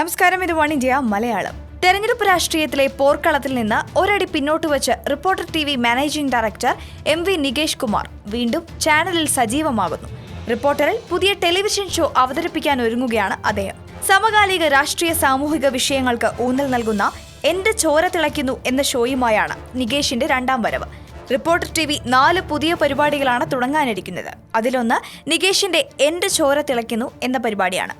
നമസ്കാരം ഇത് one India Malayalam. തെരഞ്ഞെടുപ്പ് രാഷ്ട്രീയത്തിലെ പോർക്കളത്തിൽ നിന്ന് ഒരടി പിന്നോട്ട് വെച്ച് Reporter T V managing director M V Nikesh Kumar വീണ്ടും ചാനലിൽ സജീവമാകുന്നു. റിപ്പോർട്ടറിൽ പുതിയ ടെലിവിഷൻ ഷോ അവതരിപ്പിക്കാൻ ഒരുങ്ങുകയാണ് അദ്ദേഹം. സമകാലിക രാഷ്ട്രീയ സാമൂഹിക വിഷയങ്ങൾക്ക് ഊന്നൽ നൽകുന്ന എന്റെ ചോര തിളയ്ക്കുന്നു എന്ന ഷോയുമായാണ് നികേഷിന്റെ രണ്ടാം വരവ്. റിപ്പോർട്ടർ ടി വി നാല് പുതിയ പരിപാടികളാണ് തുടങ്ങാനിരിക്കുന്നത്. അതിലൊന്ന് നികേഷിന്റെ എന്റെ ചോര തിളയ്ക്കുന്നു എന്ന പരിപാടിയാണ്.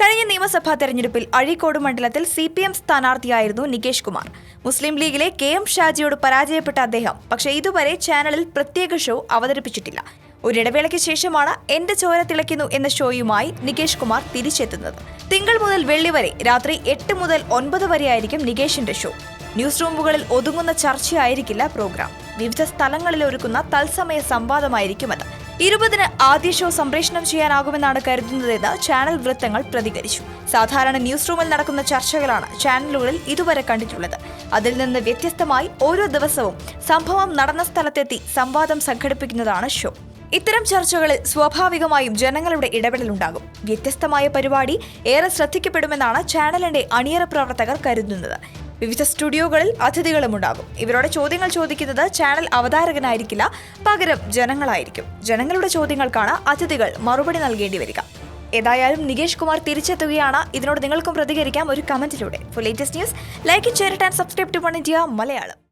കഴിഞ്ഞ നിയമസഭാ തെരഞ്ഞെടുപ്പിൽ അഴീക്കോട് മണ്ഡലത്തിൽ സി പി എം സ്ഥാനാർത്ഥിയായിരുന്നു നികേഷ് കുമാർ. മുസ്ലിം ലീഗിലെ കെ എം ഷാജിയോട് പരാജയപ്പെട്ട അദ്ദേഹം പക്ഷേ ഇതുവരെ ചാനലിൽ പ്രത്യേക ഷോ അവതരിപ്പിച്ചിട്ടില്ല. ഒരിടവേളയ്ക്ക് ശേഷമാണ് എന്റെ ചോര തിളയ്ക്കുന്നു എന്ന ഷോയുമായി നികേഷ് കുമാർ തിരിച്ചെത്തുന്നത്. തിങ്കൾ മുതൽ വെള്ളി വരെ രാത്രി എട്ട് മുതൽ ഒൻപത് വരെയായിരിക്കും നികേഷിന്റെ ഷോ. ന്യൂസ് റൂമുകളിൽ ഒതുങ്ങുന്ന ചർച്ചയായിരിക്കില്ല പ്രോഗ്രാം. വിവിധ സ്ഥലങ്ങളിൽ ഒരുക്കുന്ന തത്സമയ സംവാദമായിരിക്കും അത് ഇരുപതിന് ആദ്യ ഷോ സംപ്രേഷണം ചെയ്യാനാകുമെന്നാണ് കരുതുന്നതെന്ന് ചാനൽ വൃത്തങ്ങൾ പ്രതികരിച്ചു. സാധാരണ ന്യൂസ് റൂമിൽ നടക്കുന്ന ചർച്ചകളാണ് ചാനലുകളിൽ ഇതുവരെ കണ്ടിട്ടുള്ളത്. അതിൽ നിന്ന് വ്യത്യസ്തമായി ഓരോ ദിവസവും സംഭവം നടന്ന സ്ഥലത്തെത്തി സംവാദം സംഘടിപ്പിക്കുന്നതാണ് ഷോ. ഇത്തരം ചർച്ചകളിൽ സ്വാഭാവികമായും ജനങ്ങളുടെ ഇടപെടലുണ്ടാകും വ്യത്യസ്തമായ പരിപാടി ഏറെ ശ്രദ്ധിക്കപ്പെടുമെന്നാണ് ചാനലിന്റെ അണിയറ പ്രവർത്തകർ കരുതുന്നത്. വിവിധ സ്റ്റുഡിയോകളിൽ അതിഥികളും ഉണ്ടാകും ഇവരോട് ചോദ്യങ്ങൾ ചോദിക്കുന്നത് ചാനൽ അവതാരകനായിരിക്കില്ല പകരം ജനങ്ങളായിരിക്കും. ജനങ്ങളുടെ ചോദ്യങ്ങൾക്കാണ് അതിഥികൾ മറുപടി നൽകേണ്ടി വരിക. ഏതായാലും നികേഷ് കുമാർ തിരിച്ചെത്തുകയാണ്. ഇതിനോട് നിങ്ങൾക്കും പ്രതികരിക്കാം. ഒരു കമന്റിലൂടെ. For latest news like share and subscribe to One India Malayalam